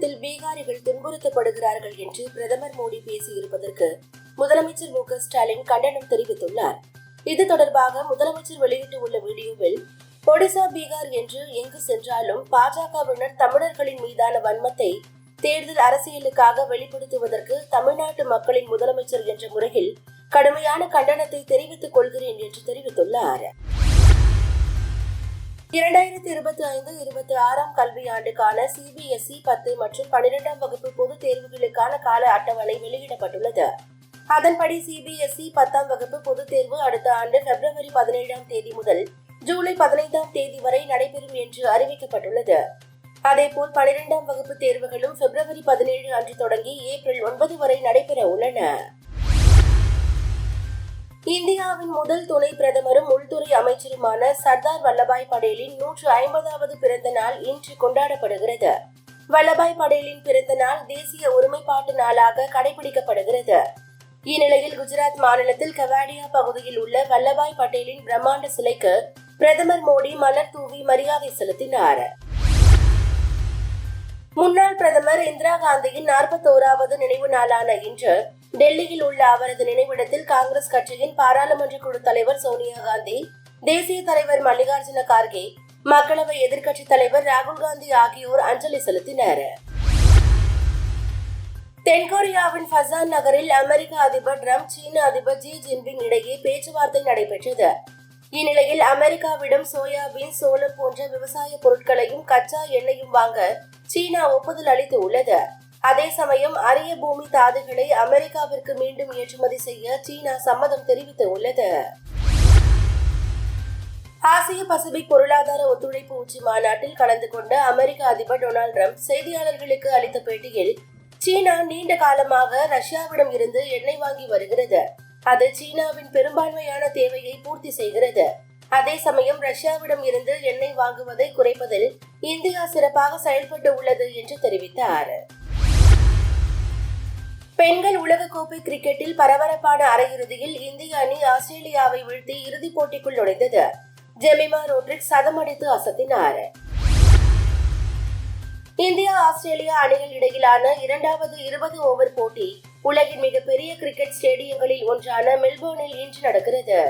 தமிழகத்தில் பீகாரிகள் துன்புறுத்தப்படுகிறார்கள் என்று பிரதமர் மோடி பேசியிருப்பதற்கு முதலமைச்சர் மு ஸ்டாலின் கண்டனம் தெரிவித்துள்ளார். இது தொடர்பாக முதலமைச்சர் வெளியிட்டுள்ள வீடியோவில் ஒடிசா பீகார் என்று எங்கு சென்றாலும் பாஜகவினர் தமிழர்களின் மீதான வன்மத்தை தேர்தல் அரசியலுக்காக வெளிப்படுத்துவதற்கு தமிழ்நாட்டு மக்களின் முதலமைச்சர் என்ற முறையில் கடுமையான கண்டனத்தை தெரிவித்துக் கொள்கிறேன் என்று தெரிவித்துள்ளார். இரண்டாயிரத்தி இருபத்தி ஐந்து இருபத்தி ஆறாம் கல்வியாண்டுக்கான சிபிஎஸ்இ பத்து மற்றும் பனிரெண்டாம் வகுப்பு பொதுத் தேர்வுகளுக்கான கால அட்டவணை வெளியிடப்பட்டுள்ளது. அதன்படி சிபிஎஸ்இ பத்தாம் வகுப்பு பொதுத் தேர்வு அடுத்த ஆண்டு பிப்ரவரி பதினேழாம் தேதி முதல் ஜூலை பதினைந்தாம் தேதி வரை நடைபெறும் என்று அறிவிக்கப்பட்டுள்ளது. அதேபோல் பனிரெண்டாம் வகுப்பு தேர்வுகளும் பிப்ரவரி பதினேழு அன்று தொடங்கி ஏப்ரல் ஒன்பது வரை நடைபெற உள்ளன. இந்தியாவின் முதல் துணை பிரதமரும் உள்துறை அமைச்சருமான சர்தார் வல்லபாய் படேலின் நூற்று ஐம்பதாவது பிறந்த நாள் இன்று கொண்டாடப்படுகிறது. வல்லபாய் படேலின் பிறந்த நாள் தேசிய ஒருமைப்பாட்டு நாளாக கடைபிடிக்கப்படுகிறது. இந்நிலையில் குஜராத் மாநிலத்தில் கவாடியா பகுதியில் உள்ள வல்லபாய் பட்டேலின் பிரம்மாண்ட சிலைக்கு பிரதமர் மோடி மலர் தூவி மரியாதை செலுத்தினார். முன்னாள் பிரதமர் இந்திரா காந்தியின் நாற்பத்தோராவது நினைவு நாளான இன்று டெல்லியில் உள்ள அவரது நினைவிடத்தில் காங்கிரஸ் கட்சியின் பாராளுமன்ற குழு தலைவர் சோனியா காந்தி தேசிய தலைவர் மல்லிகார்ஜுன கார்கே மக்களவை எதிர்க்கட்சி தலைவர் ராகுல் காந்தி ஆகியோர் அஞ்சலி செலுத்தினர். தென்கொரியாவின் ஃபசான் நகரில் அமெரிக்க அதிபர் ட்ரம்ப் சீன அதிபர் ஜி ஜின்பிங் இடையே பேச்சுவார்த்தை நடைபெற்றது. இந்நிலையில் அமெரிக்காவிடம் சோயாபீன் சோளம் போன்ற விவசாய பொருட்களையும் கச்சா எண்ணெயும் வாங்க சீனா ஒப்புதல் அளித்து உள்ளது அதே சமயம் அரிய பூமி தாதுகளை அமெரிக்காவிற்கு மீண்டும் ஏற்றுமதி செய்ய சீனா சம்மதம் தெரிவித்துள்ளது. ஆசிய பசிபிக் பொருளாதார ஒத்துழைப்பு உச்சி மாநாட்டில் கலந்து கொண்ட அமெரிக்க அதிபர் டொனால்டு ட்ரம்ப் செய்தியாளர்களுக்கு அளித்த பேட்டியில் சீனா நீண்ட காலமாக ரஷ்யாவிடம் இருந்து எண்ணெய் வாங்கி வருகிறது. அது சீனாவின் பெரும்பான்மையான தேவையை பூர்த்தி செய்கிறது. அதே சமயம் ரஷ்யாவிடம் இருந்து எண்ணெய் வாங்குவதை குறைப்பதில் இந்தியா சிறப்பாக செயல்பட்டு உள்ளது என்று தெரிவித்தார். பெண்கள் உலகக்கோப்பை கிரிக்கெட்டில் பரபரப்பான அரையிறுதியில் இந்திய அணி ஆஸ்திரேலியாவை வீழ்த்தி இறுதிப் போட்டிக்குள் நுழைந்தது. ஜெமிமா ரோட்ரிக் சதமடித்து அசத்தினார். இந்தியா ஆஸ்திரேலியா அணிகள் இடையிலான இரண்டாவது இருபது ஓவர் போட்டி உலகின் மிகப்பெரிய கிரிக்கெட் ஸ்டேடியங்களில் ஒன்றான மெல்போர்னில் இன்று நடக்கிறது.